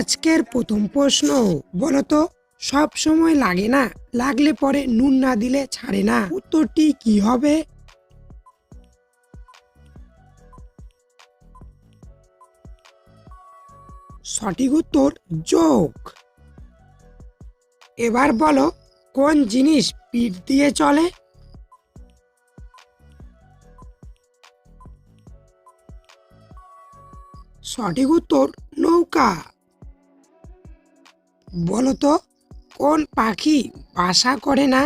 আজকের প্রথম প্রশ্ন, বলতো, সব সময় লাগে না, লাগলে পরে নুন না দিলে ছাড়ে না। উত্তরটি কি হবে? সঠিক উত্তর, যোগ। এবার বলো, কোন জিনিস পিঠ দিয়ে চলে? সঠিক উত্তর, নৌকা। বলো তো কোন পাখি বাসা করে না?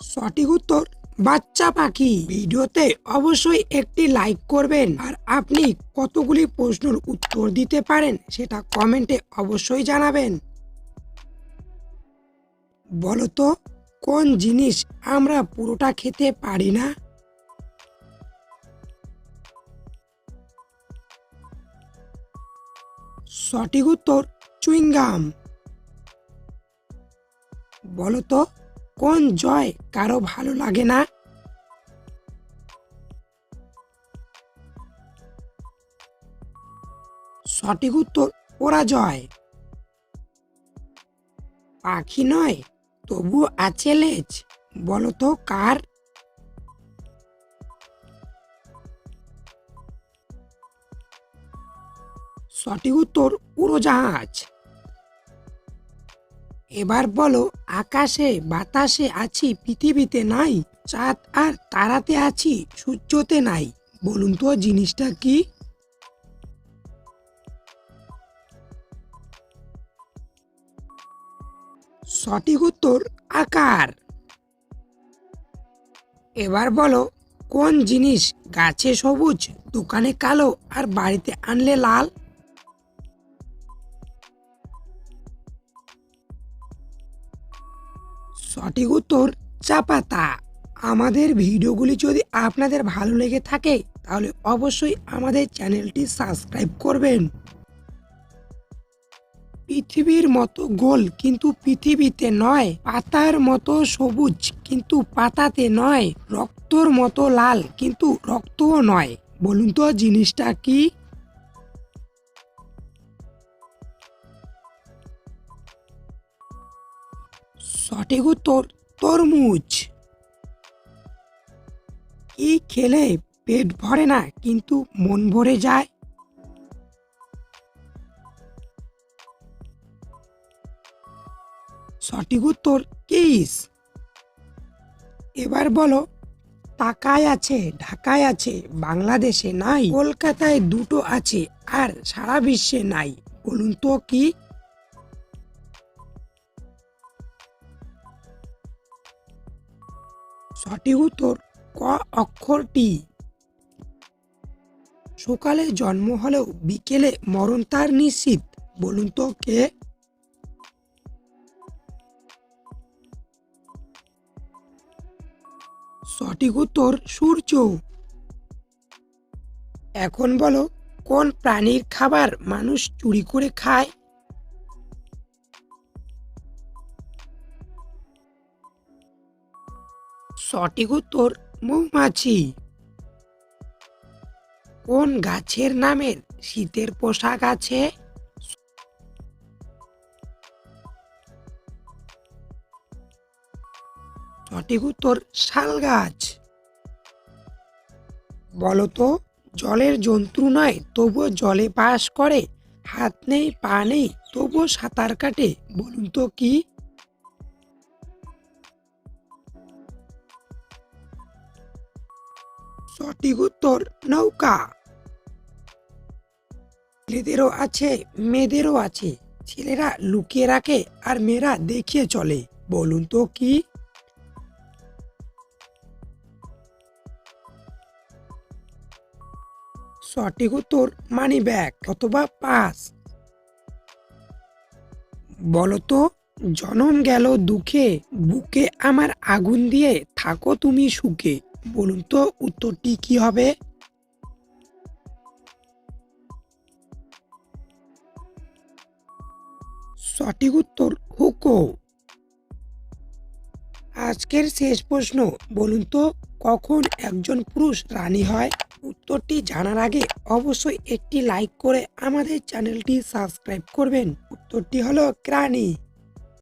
সঠিক উত্তর, বাচ্চা পাখি। ভিডিওতে অবশ্যই একটি লাইক করবেন। আর আপনি কতগুলি প্রশ্নের উত্তর দিতে পারেন সেটা কমেন্টে অবশ্যই জানাবেন। বলো তো কোন জিনিস আমরা পুরোটা খেতে পারি না? সঠিক উত্তর চুইংগাম। বলো তো কোন জয় কারও ভালো লাগে না? সঠিক উত্তর, পরাজয়। পাখি নয়, তবু আছে লেজ। বলো তো কার সঠিক উত্তর উড়োজাহাজ। এবার বলো, আকাশে, বাতাসে আছি, পৃথিবীতে নাই, চাঁদ আর তারাতে আছি, সূর্যতে নাই, বলুন তো জিনিসটা কি? সঠিক উত্তর, আকার। এবার বলো, কোন জিনিস গাছে সবুজ, দোকানে কালো, আর বাড়িতে আনলে লাল? সঠিক উত্তর চা পাতা আমাদের ভিডিওগুলি যদি আপনাদের ভালো লেগে থাকে, তাহলে অবশ্যই আমাদের চ্যানেলটি সাবস্ক্রাইব করবেন। পৃথিবীর মতো গোল কিন্তু পৃথিবীতে নয়, পাতার মতো সবুজ কিন্তু পাতাতে নয়, রক্তর মতো লাল কিন্তু রক্তও নয়। বলুন তো জিনিসটা কি? সঠিক উত্তর তরমুজ। কি খেলে পেট ভরে না, কিন্তু মন ভরে যায়। সঠিক উত্তর কিস এবার বলো টাকায় আছে, ঢাকায় আছে, বাংলাদেশে নাই, কলকাতায় দুটো আছে, আর সারা বিশ্বে নাই, বলুন তো কি? সঠিক উত্তর ক অক্ষরটি। সকালে জন্ম হলেও বিকেলে মরণ তার নিশ্চিত। বলুন তো কে? সঠিক উত্তর সূর্য। এখন বলো, কোন প্রাণীর খাবার মানুষ চুরি করে খায়? সঠিক উত্তর মৌমাছি। কোন গাছের নামের শীতের পোশাক আছে? সঠিক উত্তর শাল গাছ। বলতো, জলের জন্তু নয়, তবুও জলে বাস করে। হাত নেই, পা নেই, তবুও সাঁতার কাটে, বলুন তো কি? সঠিক উত্তর নৌকা। ছেলেদেরও আছে, মেয়েদেরও আছে। ছেলেরা লুকিয়ে রাখে আর মেয়েরা দেখিয়ে চলে। বলুন তো কি? সঠিক উত্তর মানি ব্যাগ অথবা পাস। বলতো, জনম গেল দুঃখে, বুকে আমার আগুন দিয়ে থাকো তুমি সুখে। বলুন তো, উত্তরটি কি হবে? সঠিক উত্তর হুকো। আজকের শেষ প্রশ্ন, বলুন তো, কখন একজন পুরুষ রানী হয়? উত্তরটি জানার আগে অবশ্যই একটি লাইক করে আমাদের চ্যানেলটি সাবস্ক্রাইব করবেন। উত্তরটি হলো ক্রানি